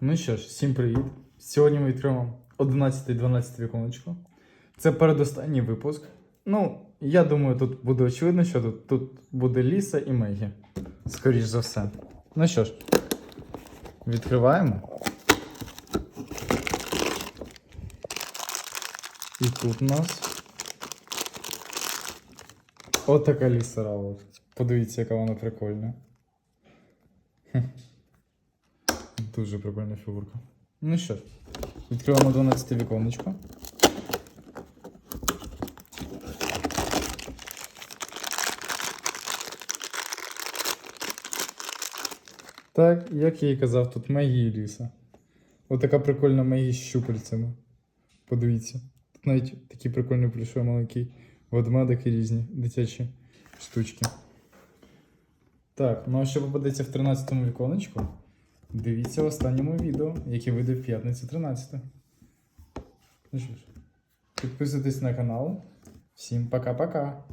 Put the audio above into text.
Ну що ж, всім привіт. Сьогодні ми відкриємо 11-12 віконечко. Це передостанній випуск. Ну, я думаю, тут буде очевидно, що тут, тут буде Ліса і Мегі. Скоріш за все. Ну що ж, відкриваємо. І тут у нас. Отака Ліса Раут. Подивіться, яка вона прикольна. Дуже прикольна фігурка. Ну що ж, відкриваємо 12 віконечко. Так, як я і казав, тут Мегі і Ліса. Отака прикольна Мегі з щупальцями. Подивіться. Тут навіть такі прикольні плюшові маленькі ведмедики різні, дитячі штучки. Так, ну а що попадеться в 13-му віконечку? Дивіться останньому відео, яке вийде в п'ятницю 13. Ну що ж, підписуйтесь на канал. Всім пока-пока.